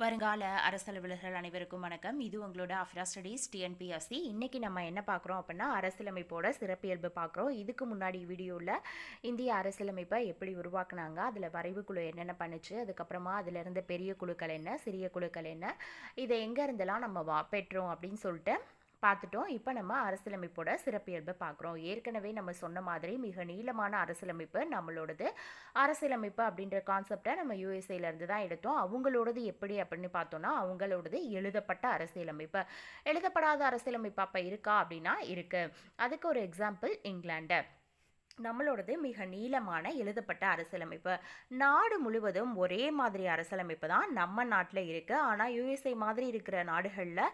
வருங்கால அரசலுவலர்கள் அனைவருக்கும் வணக்கம். இது உங்களோட அஃப்ரா ஸ்டடீஸ் டிஎன்பிஎஸ்சி இன்றைக்கி நம்ம என்ன பார்க்குறோம் அப்படின்னா அரசியலமைப்போட சிறப்பியல்பு பார்க்குறோம். இதுக்கு முன்னாடி வீடியோவில் இந்திய அரசியலமைப்பை எப்படி உருவாக்குனாங்க அதில் வரைவு குழு என்னென்ன பண்ணுச்சு அதுக்கப்புறமா அதில் இருந்த பெரிய குழுக்கள் என்ன சிறிய குழுக்கள் என்ன இதை எங்கே இருந்தெல்லாம் நம்ம வா பெற்றோம் அப்படின்னு சொல்லிட்டு பார்த்துட்டோம். இப்போ நம்ம அரசியலமைப்போட சிறப்பியல்பை பார்க்குறோம். ஏற்கனவே நம்ம சொன்ன மாதிரி மிக நீளமான அரசியலமைப்பு நம்மளோடது. அரசியலமைப்பு அப்படின்ற கான்செப்டை நம்ம யூஎஸ்ஏலேருந்து தான் எடுத்தோம். அவங்களோடது எப்படி அப்படின்னு பார்த்தோன்னா அவங்களோடது எழுதப்பட்ட அரசியலமைப்பு. எழுதப்படாத அரசியலமைப்பு அப்போ இருக்கா அப்படின்னா இருக்குது அதுக்கு ஒரு எக்ஸாம்பிள் இங்கிலாண்டு நம்மளோடது மிக நீளமான எழுதப்பட்ட அரசியலமைப்பு. நாடு முழுவதும் ஒரே மாதிரி அரசியலமைப்பு தான் நம்ம நாட்டில் இருக்குது ஆனால் யுஎஸ்ஏ மாதிரி இருக்கிற நாடுகளில்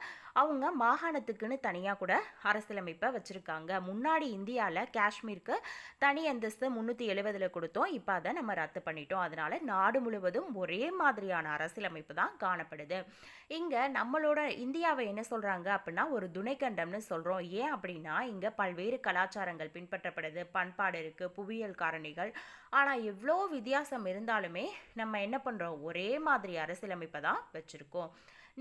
அவங்க மாகாணத்துக்குன்னு தனியாக கூட அரசியலமைப்பை வச்சுருக்காங்க. முன்னாடி இந்தியாவில் காஷ்மீருக்கு தனி அந்தஸ்து முந்நூற்றி எழுபதில் கொடுத்தோம். இப்போ அதை நம்ம ரத்து பண்ணிட்டோம். அதனால் நாடு முழுவதும் ஒரே மாதிரியான அரசியலமைப்பு தான் காணப்படுது. இங்கே நம்மளோட இந்தியாவை என்ன சொல்கிறாங்க அப்படின்னா ஒரு துணைக்கண்டம்னு சொல்கிறோம் ஏன் அப்படின்னா இங்கே பல்வேறு கலாச்சாரங்கள் பின்பற்றப்படுது. பண்பாடு பண்பாடு இருக்குது புவியியல் காரணிகள். ஆனால் எவ்வளோ வித்தியாசம் இருந்தாலுமே நம்ம என்ன பண்ணுறோம் ஒரே மாதிரி அரசியலமைப்பை தான் வச்சுருக்கோம்.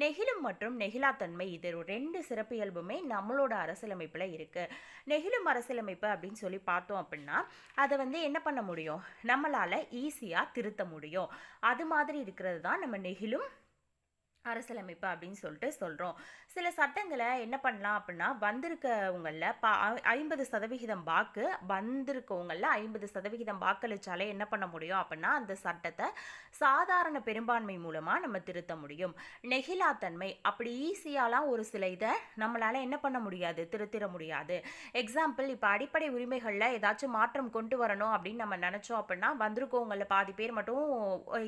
நெகிழும் மற்றும் நெகிழாத்தன்மை இது ரெண்டு சிறப்பியல்புமே நம்மளோட அரசியலமைப்பில் இருக்குது நெகிழும் அரசியலமைப்பு அப்படின்னு சொல்லி பார்த்தோம் அப்படின்னா அதை வந்து என்ன பண்ண முடியும்? நம்மளால் ஈஸியாக திருத்த முடியும். அது மாதிரி இருக்கிறது தான் நம்ம நெகிழும் அரசியலமைப்பு அப்படின்னு சொல்லிட்டு சொல்கிறோம் சில சட்டங்களை என்ன பண்ணலாம் அப்படின்னா வந்திருக்கவங்களில் பா ஐம்பது சதவிகிதம் வாக்கு வந்திருக்கவங்களில் ஐம்பது சதவிகிதம் வாக்களித்தாலே என்ன பண்ண முடியும் அப்படின்னா அந்த சட்டத்தை சாதாரண பெரும்பான்மை மூலமாக நம்ம திருத்த முடியும். நெகிழாத்தன்மை அப்படி ஈஸியாலாம் ஒரு சில இதை நம்மளால் என்ன பண்ண முடியாது திருத்திட முடியாது. எக்ஸாம்பிள் இப்போ அடிப்படை உரிமைகளில் ஏதாச்சும் மாற்றம் கொண்டு வரணும் அப்படின்னு நம்ம நினச்சோம் அப்படின்னா வந்திருக்கவங்களில் பாதி பேர் மட்டும்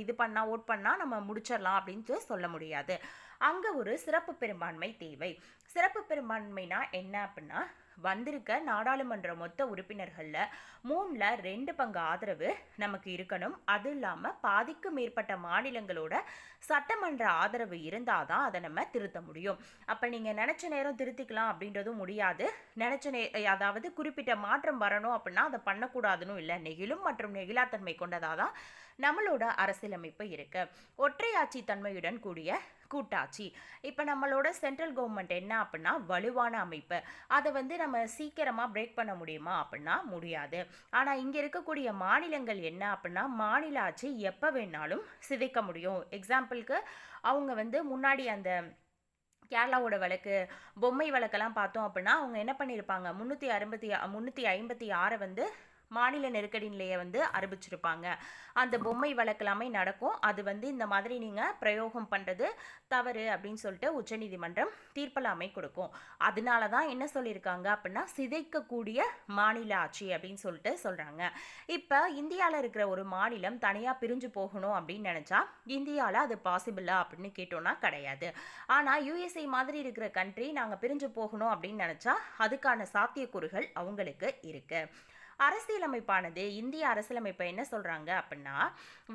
இது பண்ணால் ஓட் பண்ணால் நம்ம முடிச்சிடலாம் அப்படின்ட்டு சொல்ல முடியாது. முடியாது அங்கே ஒரு சிறப்பு பெரும்பான்மை தேவை. சிறப்பு பெரும்பான்மைனா என்ன அப்படின்னா வந்திருக்க நாடாளுமன்ற மொத்த உறுப்பினர்களில் மூணில் ரெண்டு பங்கு ஆதரவு நமக்கு இருக்கணும். அது இல்லாமல் பாதிக்கு மேற்பட்ட மாநிலங்களோட சட்டமன்ற ஆதரவு இருந்தால் தான் அதை நம்ம திருத்த முடியும். அப்போ நீங்கள் நினச்ச நேரம் திருத்திக்கலாம் அப்படின்றதும் முடியாது. நினச்ச நே அதாவது குறிப்பிட்ட மாற்றம் வரணும் அப்படின்னா அதை பண்ணக்கூடாதுன்னு இல்லை. நெகிழும் மற்றும் நெகிழாத்தன்மை கொண்டதாக தான் நம்மளோட அரசியலமைப்பு இருக்குது ஒற்றையாட்சி தன்மையுடன் கூடிய கூட்டாட்சி. இப்போ நம்மளோட சென்ட்ரல் கவர்மெண்ட் என்ன அப்படின்னா வலுவான அமைப்பு. அதை வந்து நம்ம சீக்கிரமாக பிரேக் பண்ண முடியுமா அப்படின்னா முடியாது. ஆனால் இங்கே இருக்கக்கூடிய மாநிலங்கள் என்ன அப்படின்னா மாநில ஆட்சி எப்போ வேணாலும் சிதைக்க முடியும். எக்ஸாம்பிளுக்கு அவங்க வந்து முன்னாடி அந்த கேரளாவோட வழக்கு பொம்மை வழக்கெல்லாம் பார்த்தோம் அப்படின்னா அவங்க என்ன பண்ணியிருப்பாங்க முந்நூற்றி அறுபத்தி முந்நூற்றி ஐம்பத்தி ஆறை வந்து மாநில நெருக்கடி நிலையை வந்து அறிவிச்சிருப்பாங்க. அந்த பொம்மை வழக்கெல்லாமே நடக்கும். அது வந்து இந்த மாதிரி நீங்கள் பிரயோகம் பண்ணுறது தவறு அப்படின்னு சொல்லிட்டு உச்சநீதிமன்றம் தீர்ப்பலாமை கொடுக்கும். அதனால தான் என்ன சொல்லியிருக்காங்க அப்படின்னா சிதைக்கக்கூடிய மாநில ஆட்சி அப்படின்னு சொல்லிட்டு சொல்கிறாங்க இப்போ இந்தியாவில் இருக்கிற ஒரு மாநிலம் தனியாக பிரிஞ்சு போகணும் அப்படின்னு நினச்சா இந்தியாவில் அது பாசிபிளா அப்படின்னு கேட்டோம்னா கிடையாது. ஆனால் யூஎஸ்ஏ மாதிரி இருக்கிற கண்ட்ரி நாங்கள் பிரிஞ்சு போகணும் அப்படின்னு நினச்சா அதுக்கான சாத்தியக்கூறுகள் அவங்களுக்கு இருக்குது அரசியலமைப்பானது இந்திய அரசியலமைப்பை என்ன சொல்கிறாங்க அப்படின்னா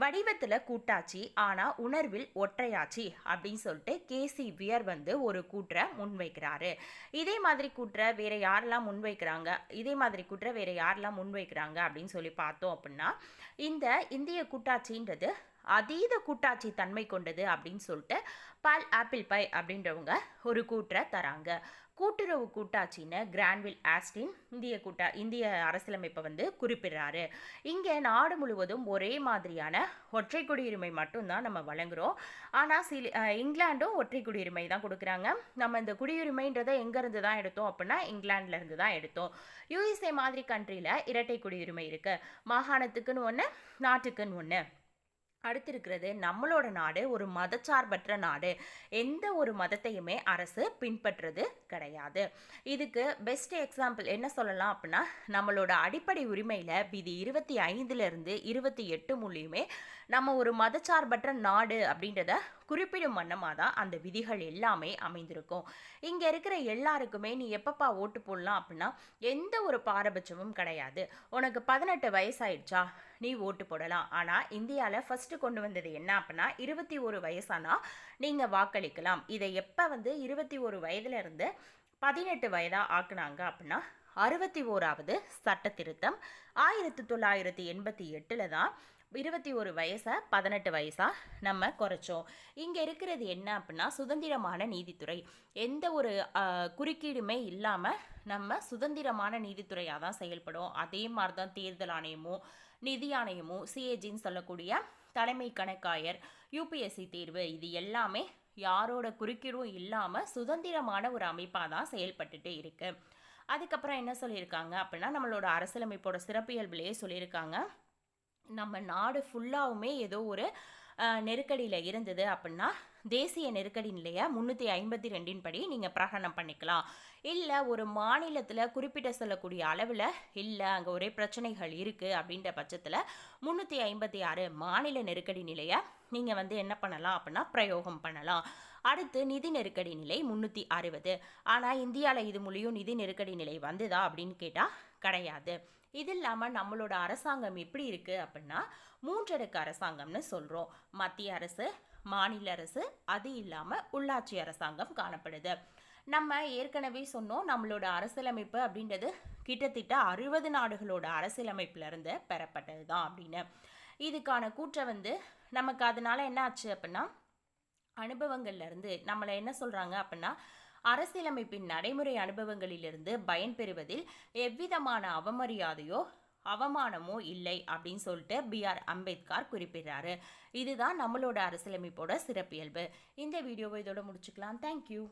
வடிவத்தில் கூட்டாட்சி ஆனால் உணர்வில் ஒற்றையாட்சி அப்படின்னு சொல்லிட்டு கேசி வியர் வந்து ஒரு கூற்றை முன்வைக்கிறாரு. இதே மாதிரி கூற்றை வேற யாரெல்லாம் முன்வைக்கிறாங்க? இதே மாதிரி கூற்றை வேற யாரெல்லாம் முன்வைக்கிறாங்க அப்படின்னு சொல்லி பார்த்தோம் அப்படின்னா இந்த இந்திய கூட்டாட்சின்றது அதீத கூட்டாட்சி தன்மை கொண்டது அப்படின்னு சொல்லிட்டு பால் ஆப்பிள் பை அப்படின்றவங்க ஒரு கூற்றை தராங்க. கூட்டுறவு கூட்டாட்சின்னு கிராண்ட்வில் ஆஸ்டின் இந்திய கூட்டா இந்திய அரசியலமைப்பை வந்து குறிப்பிடுறாரு. இங்கே நாடு முழுவதும் ஒரே மாதிரியான ஒற்றை குடியுரிமை மட்டும்தான் நம்ம வழங்குகிறோம் ஆனால் சில இங்கிலாண்டும் ஒற்றை குடியுரிமை தான் கொடுக்குறாங்க. நம்ம இந்த குடியுரிமைன்றதை எங்கேருந்து தான் எடுத்தோம் அப்படின்னா இங்கிலாந்துலேருந்து தான் எடுத்தோம். யூஎஸ்ஏ மாதிரி கண்ட்ரியில் இரட்டை குடியுரிமை இருக்குது மாகாணத்துக்குன்னு ஒன்று நாட்டுக்குன்னு ஒன்று அடுத்திருக்கிறது நம்மளோட நாடு ஒரு மதச்சார்பற்ற நாடு. எந்த ஒரு மதத்தையுமே அரசு பின்பற்றுறது கிடையாது. இதுக்கு பெஸ்ட் எக்ஸாம்பிள் என்ன சொல்லலாம் அப்படின்னா நம்மளோட அடிப்படை உரிமையில் விதி இருபத்தி ஐந்துலேருந்து இருபத்தி எட்டு மூலியுமே நம்ம ஒரு மதச்சார்பற்ற நாடு அப்படின்றத குறிப்பிடும் வண்ணமாக தான் அந்த விதிகள் எல்லாமே அமைந்திருக்கும். இங்கே இருக்கிற எல்லாருக்குமே நீ எப்பப்பா ஓட்டு போடலாம் அப்படின்னா எந்த ஒரு பாரபட்சமும் கிடையாது. உனக்கு பதினெட்டு வயசாயிடுச்சா? நீ ஓட்டு போடலாம். ஆனால் இந்தியாவில் ஃபஸ்ட்டு கொண்டு வந்தது என்ன அப்படின்னா இருபத்தி ஒரு வயசானா நீங்கள் வாக்களிக்கலாம். இதை எப்போ வந்து இருபத்தி ஒரு வயதுலேருந்து பதினெட்டு வயதாக ஆக்குனாங்க அப்படின்னா அறுபத்தி ஓராவது சட்ட திருத்தம் ஆயிரத்தி தொள்ளாயிரத்தி எண்பத்தி எட்டில் தான் இருபத்தி ஒரு வயசை பதினெட்டு வயசாக நம்ம குறைச்சோம். இங்கே இருக்கிறது என்ன அப்படின்னா சுதந்திரமான நீதித்துறை. எந்த ஒரு குறுக்கீடுமே இல்லாமல் நம்ம சுதந்திரமான நீதித்துறையாக தான் செயல்படும் அதே மாதிரி தான் தேர்தல் ஆணையமும் நிதி ஆணையமும் சிஏஜின்னு சொல்லக்கூடிய தலைமை கணக்காயர் யூபிஎஸ்சி தேர்வு இது எல்லாமே யாரோட குறுக்கீடும் இல்லாமல் சுதந்திரமான ஒரு அமைப்பாக தான் செயல்பட்டுட்டு இருக்குது அதுக்கப்புறம் என்ன சொல்லியிருக்காங்க அப்படின்னா நம்மளோட அரசியலமைப்போட சிறப்பியல்புலேயே சொல்லியிருக்காங்க. நம்ம நாடு ஃபுல்லாகவுமே ஏதோ ஒரு நெருக்கடியில் இருந்தது அப்படின்னா தேசிய நெருக்கடி நிலையை முந்நூற்றி ஐம்பத்தி ரெண்டின் படி நீங்கள் பிரகடனம் பண்ணிக்கலாம். இல்லை ஒரு மாநிலத்தில் குறிப்பிட்ட சொல்லக்கூடிய அளவில் இல்லை அங்கே ஒரே பிரச்சனைகள் இருக்குது அப்படின்ற பட்சத்தில் முந்நூற்றி ஐம்பத்தி ஆறு மாநில நெருக்கடி நிலையை நீங்கள் வந்து என்ன பண்ணலாம் அப்படின்னா பிரயோகம் பண்ணலாம். அடுத்து நிதி நெருக்கடி நிலை முந்நூற்றி அறுபது. ஆனால் இந்தியாவில் இது மூலியம் நிதி நெருக்கடி நிலை வந்ததா அப்படின்னு கேட்டால் கிடையாது. இது இல்லாமல் நம்மளோட அரசாங்கம் எப்படி இருக்குது அப்படின்னா மூன்றடுக்கு அரசாங்கம்னு சொல்கிறோம் மத்திய அரசு மாநில அரசு அது இல்லாமல் உள்ளாட்சி அரசாங்கம் காணப்படுது. நம்ம ஏற்கனவே சொன்னோம் நம்மளோட அரசியலமைப்பு அப்படின்றது கிட்டத்தட்ட அறுபது நாடுகளோட அரசியலமைப்பிலிருந்து பெறப்பட்டது தான் அப்படின்னு. இதுக்கான கூற்றை வந்து நமக்கு அதனால் என்ன ஆச்சு அப்படின்னா அனுபவங்கள்லேருந்து நம்மளை என்ன சொல்கிறாங்க அப்படின்னா அரசியலமைப்பின் நடைமுறை அனுபவங்களிலிருந்து பயன்பெறுவதில் எவ்விதமான அவமரியாதையோ அவமானமோ இல்லை அப்படின்னு சொல்லிட்டு பிஆர் அம்பேத்கர் குறிப்பிடுறாரு. இதுதான் நம்மளோட அரசியலமைப்போட சிறப்பியல்பு. இந்த வீடியோவை இதோட முடிச்சுக்கலாம். தேங்க்யூ